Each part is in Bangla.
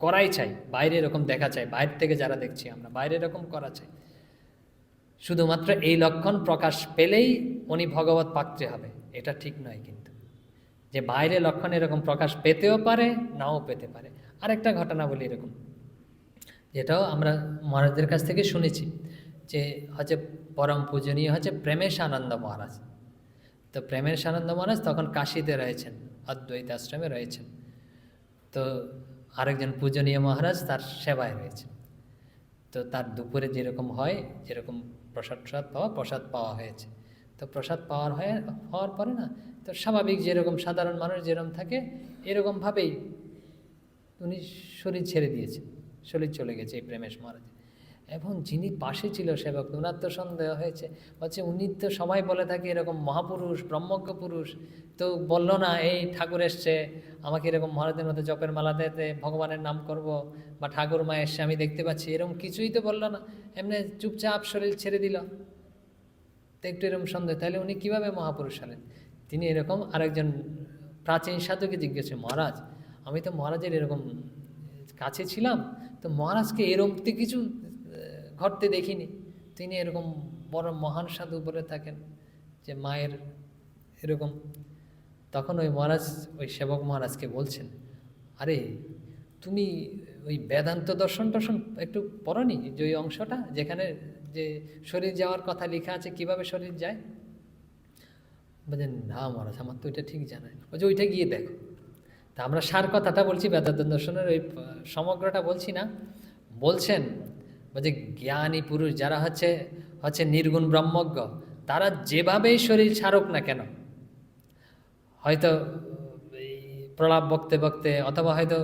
করাই চাই, বাইরে এরকম দেখা চাই, বাইরে থেকে যারা দেখছি আমরা, বাইরে এরকম করা চাই। শুধুমাত্র এই লক্ষণ প্রকাশ পেলেই উনি ভগবত পাত্রে হবে, এটা ঠিক নয় কিন্তু। যে বাইরে লক্ষণ এরকম প্রকাশ পেতেও পারে, নাও পেতে পারে। আরেকটা ঘটনা বলি এরকম, যেটাও আমরা মহারাজদের কাছ থেকে শুনেছি, যে হচ্ছে পরম পূজনীয় হচ্ছে প্রেমেশ আনন্দ মহারাজ। তো প্রেমেশ আনন্দ মহারাজ তখন কাশিতে রয়েছেন, অদ্বৈত আশ্রমে রয়েছেন। তো আরেকজন পূজনীয় মহারাজ তার সেবায় রয়েছেন তো তার দুপুরে যেরকম হয়, যেরকম প্রসাদ প্রসাদ পাওয়া প্রসাদ পাওয়া হয়েছে। তো প্রসাদ পাওয়ার হয়ে, হওয়ার পরে না, তো স্বাভাবিক যেরকম সাধারণ মানুষ যেরকম থাকে, এরকমভাবেই উনি শরীর ছেড়ে দিয়েছে, শরীর চলে গেছে এই প্রেমেশ মহারাজ এবং যিনি পাশে ছিল সেবক, ওনার তো সন্দেহ হয়েছে। বলছে উনি তো সবাই বলে থাকে এরকম মহাপুরুষ, ব্রহ্মজ্ঞ পুরুষ। তো বলল না, এই ঠাকুর এসছে, আমাকে এরকম মহারাজের মতো জপের মালা দিতে ভগবানের নাম করব বা ঠাকুর মা এসছে, আমি দেখতে পাচ্ছি। এরকম কিছুই তো বলল না। এমনি চুপচাপ শরীর ছেড়ে দিল। তো একটু এরকম সন্দেহ, তাহলে উনি কীভাবে মহাপুরুষ হলেন? তিনি এরকম আরেকজন প্রাচীন সাধুকে জিজ্ঞেস মহারাজ, আমি তো মহারাজের এরকম কাছে ছিলাম, তো মহারাজকে এরকম কিছু ঘটতে দেখিনি। তিনি এরকম বড় মহান সাধু বলে থাকেন যে মায়ের এরকম। তখন ওই মহারাজ, ওই সেবক মহারাজকে বলছেন, আরে, তুমি ওই বেদান্ত দর্শন টর্শন একটু পড়নি যে ওই অংশটা যেখানে যে শরীর যাওয়ার কথা লেখা আছে, কীভাবে শরীর যায়? বলছেন না মহারাজ, আমার তো ওইটা ঠিক জানা নেই। বলছে, ওইটা গিয়ে দেখো। তা আমরা সার কথাটা বলছি, বেদান্ত দর্শনের ওই সমগ্রটা বলছি না। বলছেন বলছে জ্ঞানী পুরুষ যারা হচ্ছে হচ্ছে নির্গুণ ব্রহ্মজ্ঞ, তারা যেভাবেই শরীর ছাড়ুক না কেন, হয়তো প্রলাপ বকতে বকতে অথবা হয়তো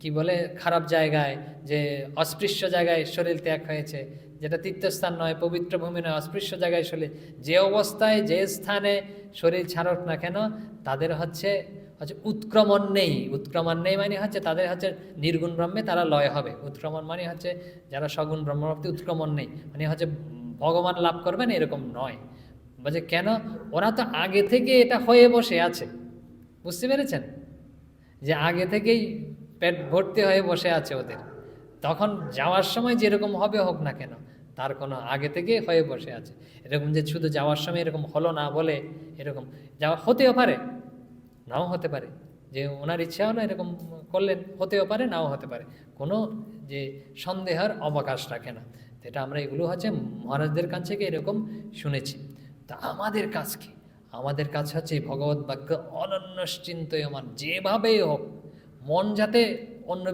কি বলে, খারাপ জায়গায় যে অস্পৃশ্য জায়গায় শরীর ত্যাগ হয়েছে, যেটা তীর্থস্থান নয়, পবিত্র ভূমি নয়, অস্পৃশ্য জায়গায় শরীর, যে অবস্থায়, যে স্থানে শরীর ছাড়ক না কেন, তাদের হচ্ছে হচ্ছে উৎক্রমণ নেই। উৎক্রমণ নেই মানে হচ্ছে তাদের হচ্ছে নির্গুণ ব্রহ্মে তারা লয় হবে। উৎক্রমণ মানে হচ্ছে যারা সগুণ ব্রহ্মপ্রাপ্তি উৎক্রমণ নেই। মানে হচ্ছে ভগবান লাভ করবেন এরকম নয়। বলছে, কেন? ওরা তো আগে থেকে এটা হয়ে বসে আছে। বুঝতে পেরেছেন? যে আগে থেকেই পেট ভর্তি হয়ে বসে আছে ওদের। তখন যাওয়ার সময় যেরকম হবে হোক না কেন, তার কোনো আগে থেকে হয়ে বসে আছে। এরকম যে শুধু যাওয়ার সময় এরকম হলো না বলে এরকম, যাওয়া হতেও পারে। নাও হতে পারে। যে ওনার ইচ্ছা না এরকম করলেন হতেও পারে, নাও হতে পারে। কোনো যে সন্দেহের অবকাশ রাখে না। এটা আমরা এগুলো হচ্ছে মহারাজদের কাছ থেকে এরকম শুনেছি। তা আমাদের কাজ কি? আমাদের কাছে হচ্ছে ভগবত বাক্য অনন্যশ্চিন্তয়মান, যেভাবেই হোক, মন যাতে অন্য